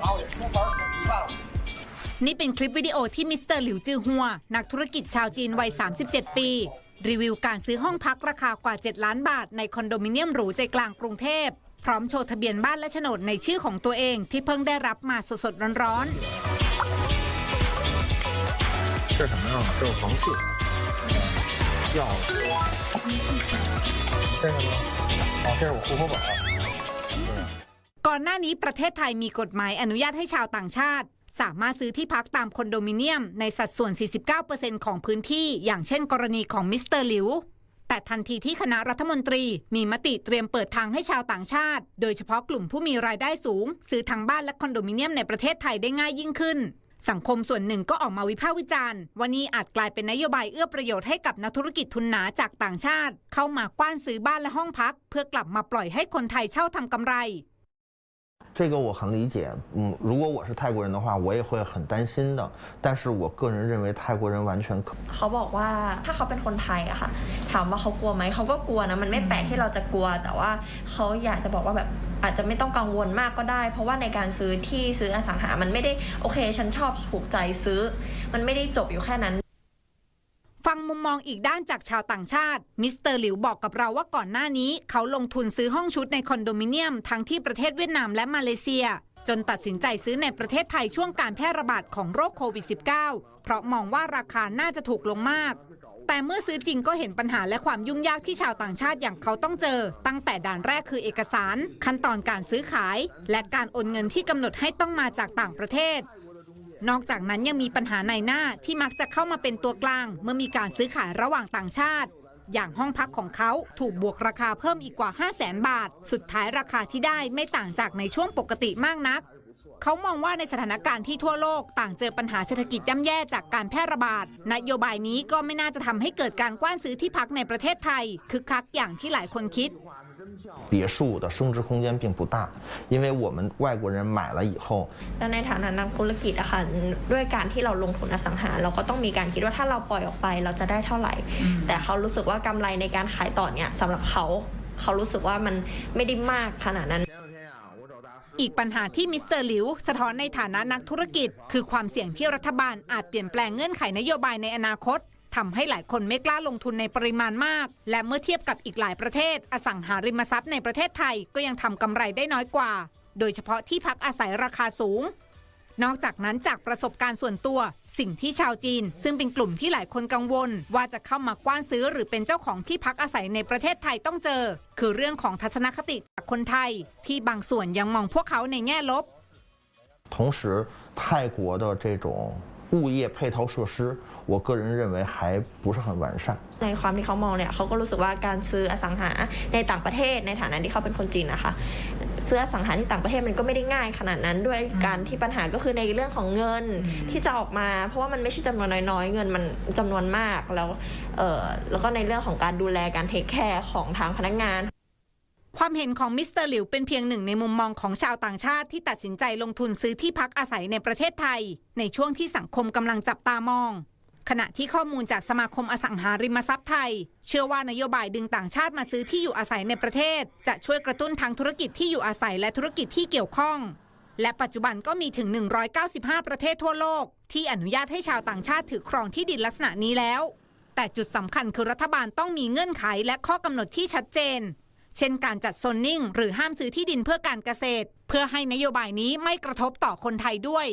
然后也出门就吃饭了。 นี่เป็นคลิปวิดีโอที่มิสเตอร์หลิวจือฮัว นักธุรกิจชาวจีนวัย 37 ปี รีวิวการซื้อห้องพักราคากว่า 7 ล้านบาท ในคอนโดมิเนียมหรูใจกลางกรุงเทพ พร้อมโชว์ทะเบียนบ้านและโฉนดในชื่อของตัวเองที่เพิ่งได้รับมาสดๆร้อน 这是什么呀？这是黄蟹，药，这个呢？哦，这是我户口本。 ก่อนหน้านี้ประเทศไทยมีกฎหมายอนุญาตให้ชาวต่างชาติ สามารถซื้อที่พักตามคอนโดมิเนียม ในสัดส่วน 49%ของพื้นที่ อย่างเช่นกรณีของมิสเตอร์หลิวแต่ทันทีที่คณะรัฐมนตรีมีมติเตรียมเปิดทางให้ชาวต่างชาติ โดยเฉพาะกลุ่มผู้มีรายได้สูง ซื้อทางบ้านและคอนโดมิเนียมในประเทศไทยได้ง่ายยิ่งขึ้น สังคมส่วนหนึ่งก็ออกมาวิพากษ์วิจารณ์ว่านี่อาจกลายเป็นนโยบายเอื้อประโยชน์ให้กับนักธุรกิจทุนหนาจากต่างชาติ เข้ามากว้านซื้อบ้านและห้องพัก เพื่อกลับมาปล่อยให้คนไทยเช่าทำกำไร 这个我很理解，嗯，如果我是泰国人的话，我也会很担心的。但是我个人认为，泰国人完全可 เขาบอกว่าถ้าเขาเป็นคนไทยอะค่ะ ถามว่าเขากลัวไหมเขาก็กลัวนะมันไม่แปลกที่เราจะกลัว แต่ว่าเขาอยากจะบอกว่าแบบอาจจะไม่ต้องกังวลมากก็ได้ เพราะว่าในการซื้อที่ซื้ออสังหา มันไม่ได้โอเค ฉันชอบถูกใจซื้อ มันไม่ได้จบอยู่แค่นั้น ฟังมุมมองอีกด้านจากชาวต่างชาติ มิสเตอร์หลิวบอกกับเราว่าก่อนหน้านี้ เขาลงทุนซื้อห้องชุดในคอนโดมิเนียมทั้งที่ประเทศเวียดนามและมาเลเซีย จนตัดสินใจซื้อในประเทศไทยช่วงการแพร่ระบาดของโรคโควิด -19 เพราะมองว่าราคาน่าจะถูกลงมากแต่เมื่อซื้อจริงก็เห็นปัญหาและความยุ่งยากที่ชาวต่างชาติอย่างเขาต้องเจอ ตั้งแต่ด่านแรกคือเอกสาร ขั้นตอนการซื้อขาย และการโอนเงินที่กำหนดให้ต้องมาจากต่างประเทศ นอกจากนั้นยังมีปัญหาในหน้าที่มักจะเข้ามาเป็นตัวกลาง เมื่อมีการซื้อขายระหว่างต่างชาติ อย่างห้องพักของเขาถูกบวกราคาเพิ่มอีกกว่า 5 0 0แสนบาท สุดท้ายราคาที่ได้ไม่ต่างจากในช่วงปกติมากนัก เขามองว่าในสถานการณ์ที่ทั่วโลกต่างเจอปัญหาเศรษฐกิจย่ำแย่จากการแพร่ระบาด นโยบายนี้ก็ไม่น่าจะทำให้เกิดการกว้านซื้อที่พักในประเทศไทยคึกคักอย่างที่หลายคนคิด 别墅的升值空间并不大，因为我们外国人买了以后， แล้วในฐานะนักธุรกิจอะค่ะด้วยการที่เราลงทุนอสังหา เราก็ต้องมีการคิดว่าถ้าเราปล่อยออกไปเราจะได้เท่าไหร่ แต่เขารู้สึกว่ากำไรในการขายต่อเนี่ยสำหรับเขาเขารู้สึกว่ามันไม่ได้มากขนาดนั้น อีกปัญหาที่มิสเตอร์หลิวสะท้อนในฐานะนักธุรกิจ คือความเสี่ยงที่รัฐบาลอาจเปลี่ยนแปลงเงื่อนไขนโยบายในอนาคตทำให้หลายคนไม่กล้าลงทุนในปริมาณมาก และเมื่อเทียบกับอีกหลายประเทศ อสังหาริมทรัพย์ในประเทศไทยก็ยังทำกำไรได้น้อยกว่า โดยเฉพาะที่พักอาศัยราคาสูง นอกจากนั้นจากประสบการณ์ส่วนตัว สิ่งที่ชาวจีน ซึ่งเป็นกลุ่มที่หลายคนกังวล ว่าจะเข้ามากว้านซื้อหรือเป็นเจ้าของที่พักอาศัยในประเทศไทยต้องเจอ คือเรื่องของทัศนคติจากคนไทย ที่บางส่วนยังมองพวกเขาในแง่ลบ 同时泰国的这种 物业配套设施，我个人认为还不是很完善。 ในความที่เขามองเนี่ยเขาก็รู้สึกว่าการซื้ออสังหาในต่างประเทศในฐานะที่เขาเป็นคนจีนนะคะซื้ออสังหาที่ต่างประเทศมันก็ไม่ได้ง่ายขนาดนั้นด้วยการที่ปัญหาก็คือในเรื่องของเงินที่จะออกมา เพราะว่ามันไม่ใช่จำนวนน้อยๆ เงินมันจำนวนมากแล้วเออแล้วก็ในเรื่องของการดูแลการเทคแคร์ของทางพนักงาน ความเห็นของมิสเตอร์หลิวเป็นเพียงหนึ่งในมุมมองของชาวต่างชาติที่ตัดสินใจลงทุนซื้อที่พักอาศัยในประเทศไทย ในช่วงที่สังคมกำลังจับตามอง ขณะที่ข้อมูลจากสมาคมอสังหาริมทรัพย์ไทย เชื่อว่านโยบายดึงต่างชาติมาซื้อที่อยู่อาศัยในประเทศ จะช่วยกระตุ้นทางธุรกิจที่อยู่อาศัยและธุรกิจที่เกี่ยวข้อง และปัจจุบันก็มีถึง 195 ประเทศทั่วโลก ที่อนุญาตให้ชาวต่างชาติถือครองที่ดินลักษณะนี้แล้ว แต่จุดสำคัญคือรัฐบาลต้องมีเงื่อนไขและข้อกำหนดที่ชัดเจน เช่นการจัดโซนนิ่ง หรือห้ามซื้อที่ดินเพื่อการเกษตร เพื่อให้นโยบายนี้ไม่กระทบต่อคนไทยด้วย